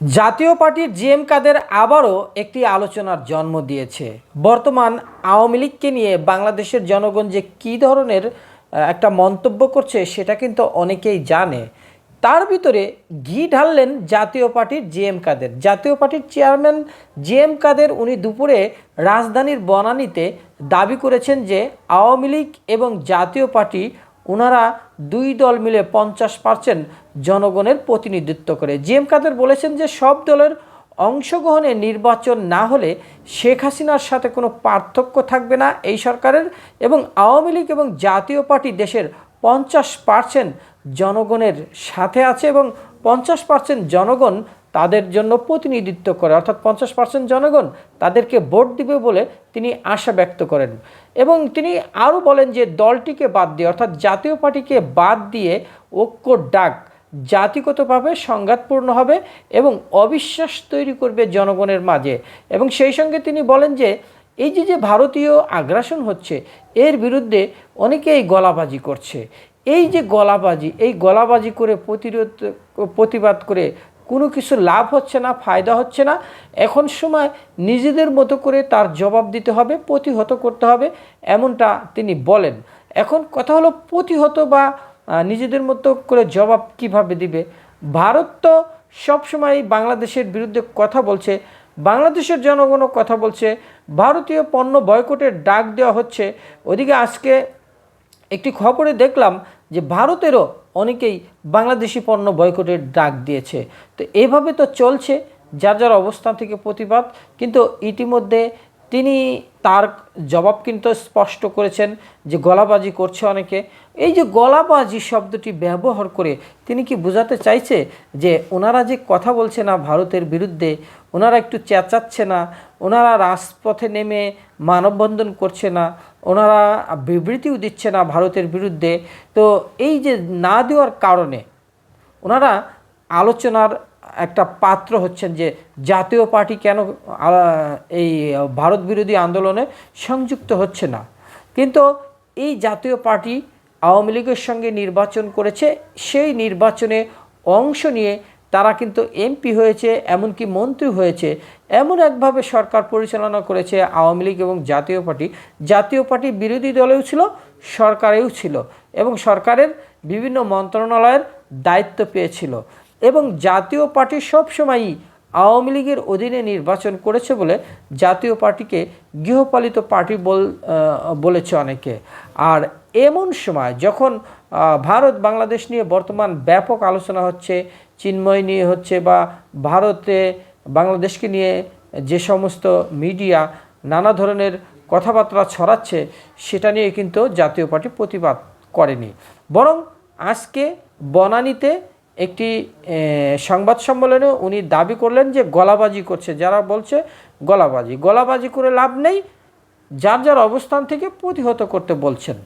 জাতীয় পার্টির জিএম কাদের আবারও একটি আলোচনার জন্ম দিয়েছে। বর্তমান আওয়ামী লীগকে নিয়ে বাংলাদেশের জনগণ যে কী ধরনের একটা মন্তব্য করছে সেটা কিন্তু অনেকেই জানে। তার ভিতরে ঘি ঢাললেন জাতীয় পার্টির জিএম কাদের। জাতীয় পার্টির চেয়ারম্যান জিএম কাদের উনি দুপুরে রাজধানীর বনানীতে দাবি করেছেন যে আওয়ামী লীগ এবং জাতীয় পার্টি ওনারা দুই দল মিলে পঞ্চাশ পার্সেন্ট জনগণের প্রতিনিধিত্ব করে। জিএম কাদের বলেছেন যে, সব দলের অংশগ্রহণে নির্বাচন না হলে শেখ হাসিনার সাথে কোনো পার্থক্য থাকবে না এই সরকারের এবং আওয়ামী লীগ এবং জাতীয় পার্টি দেশের পঞ্চাশ পার্সেন্ট জনগণের সাথে আছে এবং পঞ্চাশ পার্সেন্ট জনগণ তাদের জন্য প্রতিনিধিত্ব করে, অর্থাৎ পঞ্চাশ পার্সেন্ট জনগণ তাদেরকে ভোট দিবে বলে তিনি আশা ব্যক্ত করেন। এবং তিনি আরও বলেন যে দলটিকে বাদ দিয়ে, অর্থাৎ জাতীয় পার্টিকে বাদ দিয়ে ঐক্য ডাক জাতিগতভাবে সংঘাতপূর্ণ হবে এবং অবিশ্বাস তৈরি করবে জনগণের মাঝে। এবং সেই সঙ্গে তিনি বলেন যে এই যে যে ভারতীয় আগ্রাসন হচ্ছে, এর বিরুদ্ধে অনেকেই গলাবাজি করছে। এই যে গলাবাজি, এই গলাবাজি করে প্রতিরোধ, প্রতিবাদ করে কোনো কিছু লাভ হচ্ছে না, ফায়দা হচ্ছে না। এখন সময় নিজেদের মতো করে তার জবাব দিতে হবে, প্রতিহত করতে হবে, এমনটা তিনি বলেন। এখন কথা হলো প্রতিহত বা নিজেদের মতো করে জবাব কীভাবে দিবে? ভারত তো সবসময় বাংলাদেশের বিরুদ্ধে কথা বলছে, বাংলাদেশের জনগণও কথা বলছে, ভারতীয় পণ্য বয়কটের ডাক দেওয়া হচ্ছে। ওদিকে আজকে একটি খবরে দেখলাম যে ভারতেরও অনেকেই বাংলাদেশি পণ্য বয়কটের ডাক দিয়েছে। তো এভাবে তো চলছে, যার যার অবস্থান থেকে প্রতিবাদ। কিন্তু ইতিমধ্যে তিনি তার জবাব কিন্তু স্পষ্ট করেছেন যে গলাবাজি করছে অনেকে। এই যে গলাবাজি শব্দটি ব্যবহার করে তিনি কি বোঝাতে চাইছে যে ওনারা যে কথা বলছে না ভারতের বিরুদ্ধে, ওনারা একটু চেঁচাচ্ছে না, ওনারা রাজপথে নেমে মানববন্ধন করছে না, ওনারা বিবৃতিও দিচ্ছে না ভারতের বিরুদ্ধে। তো এই যে না দেওয়ার কারণে ওনারা আলোচনার একটা পাত্র হচ্ছেন যে জাতীয় পার্টি কেন এই ভারত বিরোধী আন্দোলনে সংযুক্ত হচ্ছে না। কিন্তু এই জাতীয় পার্টি আওয়ামী লীগের সঙ্গে নির্বাচন করেছে, সেই নির্বাচনে অংশ নিয়ে তারা কিন্তু এমপি হয়েছে, এমনকি মন্ত্রী হয়েছে। এমন একভাবে সরকার পরিচালনা করেছে আওয়ামী লীগ এবং জাতীয় পার্টি। জাতীয় পার্টি বিরোধী দলেও ছিল, সরকারেও ছিল এবং সরকারের বিভিন্ন মন্ত্রণালয়ের দায়িত্ব পেয়েছিল। এবং জাতীয় পার্টি সবসময়ই আওয়ামী লীগের অধীনে নির্বাচন করেছে বলে জাতীয় পার্টিকে গৃহপালিত পার্টি বল বলেছে অনেকে। আর এমন সময় যখন ভারত বাংলাদেশ নিয়ে বর্তমান ব্যাপক আলোচনা হচ্ছে, চিন্ময় নিয়ে হচ্ছে বা ভারতে বাংলাদেশকে নিয়ে যে সমস্ত মিডিয়া নানা ধরনের কথাবার্তা ছড়াচ্ছে, সেটা নিয়ে কিন্তু জাতীয় পার্টি প্রতিবাদ করেনি। বরং আজকে বনানীতে একটি সংবাদ সম্মেলনে উনি দাবি করলেন যে গলাবাজি করছে। যারা বলছে গলাবাজি। গলাবাজি করে লাভ নেই, যার যার অবস্থান থেকে প্রতিহত করতে বলছেন।